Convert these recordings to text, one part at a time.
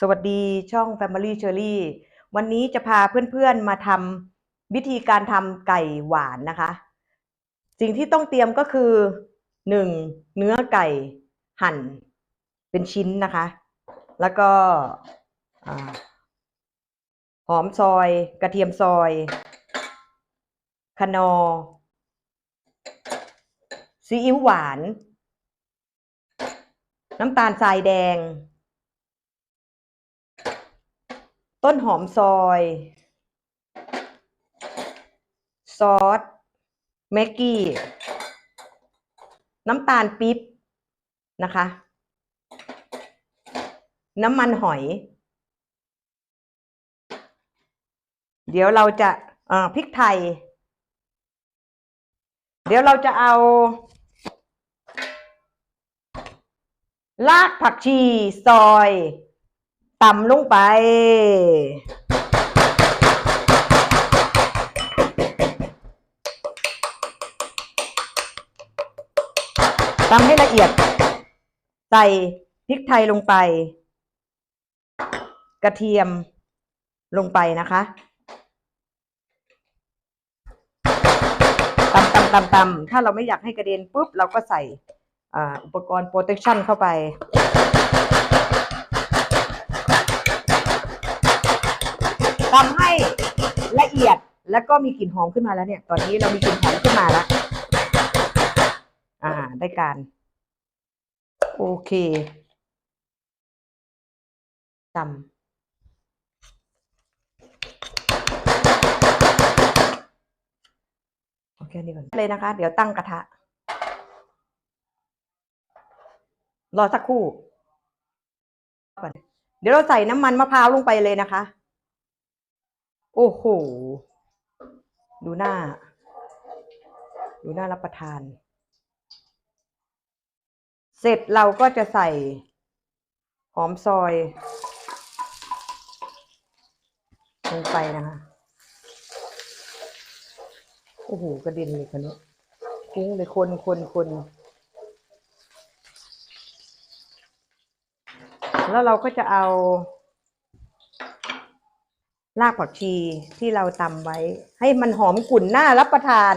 สวัสดีช่อง Family Cherry วันนี้จะพาเพื่อนๆมาทำวิธีการทำไก่หวานนะคะ สิ่งที่ต้องเตรียมก็คือหนึ่งเนื้อไก่หั่นเป็นชิ้นนะคะ แล้วก็หอมซอย กระเทียมซอยคนอซีอิ๊วหวาน น้ำตาลทรายแดง ต้นหอมซอย ซอสแม็กกี้ น้ำตาลปิ๊บนะคะ น้ำมันหอย เดี๋ยวเราจะอ่าพริกไทย เดี๋ยวเราจะเอาลากผักชีซอย ตำลงไป ตำให้ละเอียด ใส่พริกไทยลงไป กระเทียมลงไปนะคะตำตำตำตำถ้าเราไม่อยากให้กระเด็นปุ๊บ เราก็ใส่อุปกรณ์ protection เข้าไป แล้วก็มีกลิ่นหอมขึ้นมาแล้วเนี่ย ตอนนี้เรามีกลิ่นหอมขึ้นมาแล้วอ่า ได้การ โอเคจำโอเคนี่ก่อนเลยนะคะ เดี๋ยวตั้งกระทะ รอสักครู่ก่อนเดี๋ยวเราใส่น้ำมันมะพร้าวลงไปเลยนะคะ โอ้โห ดูหน้า ดูหน้ารับประทาน เสร็จเราก็จะใส่หอมซอยลงไปนะคะ โอ้โห กระเด็นเลยคนนี้คุ้งเลยคนคนคนแล้วเราก็จะเอา รากผักชีที่เราตำไว้ ให้มันหอมกลุ่นน่ารับประทาน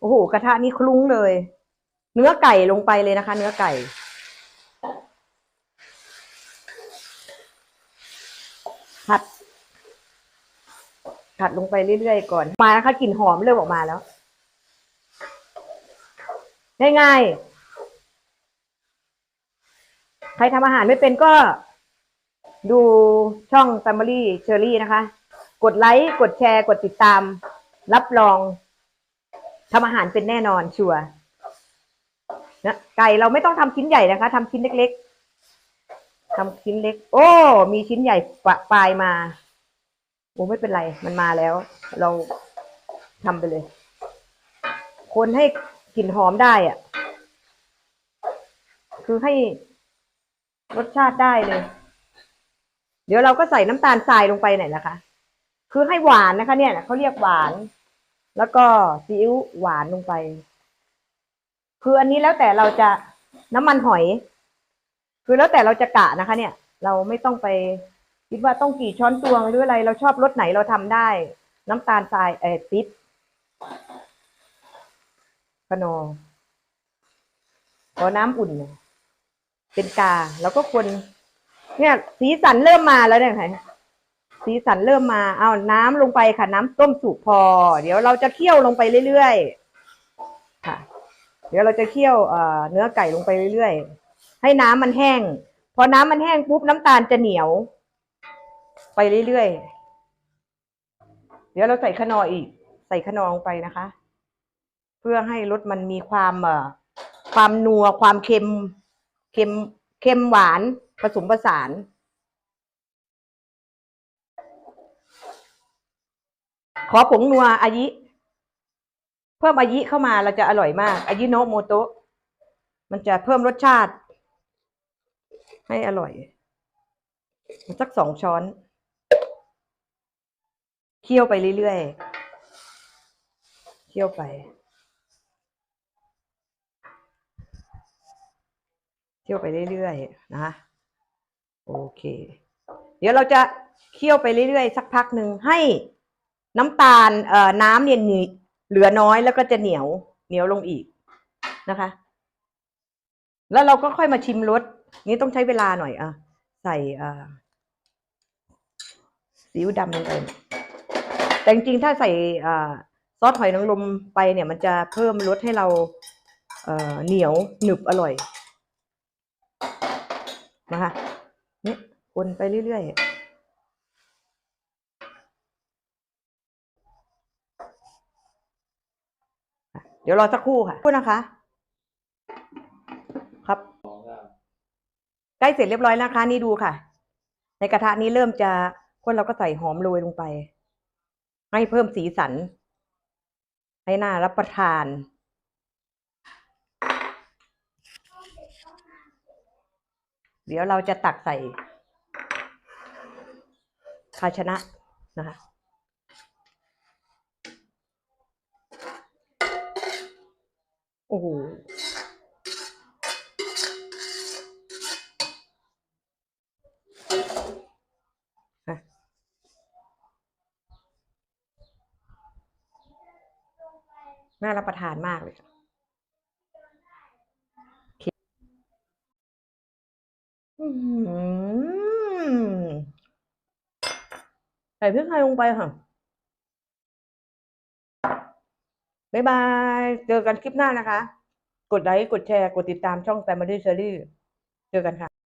โอ้โห กระทะนี่คลุ้งเลย เนื้อไก่ลงไปเลยนะคะ เนื้อไก่ ผัด ผัดลงไปเรื่อยๆก่อน มานะคะกลิ่นหอมเริ่มออกมาแล้ว ง่ายๆ ใครทำอาหารไม่เป็นก็ ดูช่อง Family Cherry นะคะ กดไลค์ กดแชร์ กดติดตาม รับรองทำอาหารเป็นแน่นอนชัวร์นะไก่เราไม่ต้องทำชิ้นใหญ่นะคะทำชิ้นเล็กๆทำชิ้นเล็ก โอ้ มีชิ้นใหญ่ปะปลายมาโอ้ไม่เป็นไร มันมาแล้ว เราทำไปเลย คนให้กลิ่นหอมได้อะคือให้ รสชาติได้เลย เดี๋ยวเราก็ใส่น้ำตาลทรายลงไปหน่อยนะคะ คือให้หวานนะคะ เนี่ยเขาเรียกหวาน แล้วก็ซีอิ๊วหวานลงไป คืออันนี้แล้วแต่เราจะน้ำมันหอย คือแล้วแต่เราจะกะนะคะ เนี่ย เราไม่ต้องไปคิดว่าต้องกี่ช้อนตวงหรืออะไร เราชอบรสไหนเราทำได้ น้ำตาลทรายเออปิ๊บขนอพอน้ำอุ่นเนี่ย เป็นกา แล้วก็คนเนี่ย สีสันเริ่มมาแล้วเนี่ยค่ะสีสันเริ่มมาเอาน้ำลงไปค่ะ น้ำต้มสุกพอ เดี๋ยวเราจะเคี่ยวลงไปเรื่อยๆค่ะ เดี๋ยวเราจะเคี่ยวเอเนื้อไก่ลงไปเรื่อยๆให้น้ำมันแห้ง พอน้ำมันแห้งปุ๊บน้ำตาลจะเหนียว ไปเรื่อยๆเดี๋ยวเราใส่ขนออีก ใส่ขนอลงไปนะคะ เพื่อให้รสมันมีความเอ่อความนัวความเค็ม เค็มเค็มหวานผสมผสาน ขอผงนัวอายิ เพิ่มอายิเข้ามาเราจะอร่อยมาก อายิโนโมโตะมันจะเพิ่มรสชาติ ให้อร่อย สักสองช้อน เคี่ยวไปเรื่อยๆ เคี่ยวไป คี่ยวไปเรื่อยๆนะโอเค เดี๋ยวเราจะเคี่ยวไปเรื่อยๆ สักพักหนึ่งให้น้ำตาลเอ่อน้ำเนี่ยหนีเหลือน้อยแล้วก็จะเหนียวเหนียวลงอีกนะคะ แล้วเราก็ค่อยมาชิมรสนี่ต้องใช้เวลาหน่อยอะใส่อ่าซีอิ๊วดำลงไปแต่จริงๆถ้าใส่อ่าซอสหอยนางรมไปเนี่ย มันจะเพิ่มรสให้เราเอ่อเหนียวหนึบอร่อย นะคะนี่คนไปเรื่อยๆเดี๋ยวรอสักครู่ค่ะพูดนะคะ ครับ ใกล้เสร็จเรียบร้อยแล้วนะคะ นี่ดูค่ะ ในกระทะนี้เริ่มจะคนเราก็ใส่หอมโรยลงไป ให้เพิ่มสีสัน ให้น่ารับประทาน เดี๋ยวเราจะตักใส่ภาชนะนะคะโอ้โหน่ารับประทานมากเลยค่ะโอเคอื้อหือใส่พริกไทยลงไปค่ะ บ๊ายบาย เจอกันคลิปหน้านะคะ กดไลค์ กดแชร์ กดติดตามช่อง Family Series เจอกันค่ะ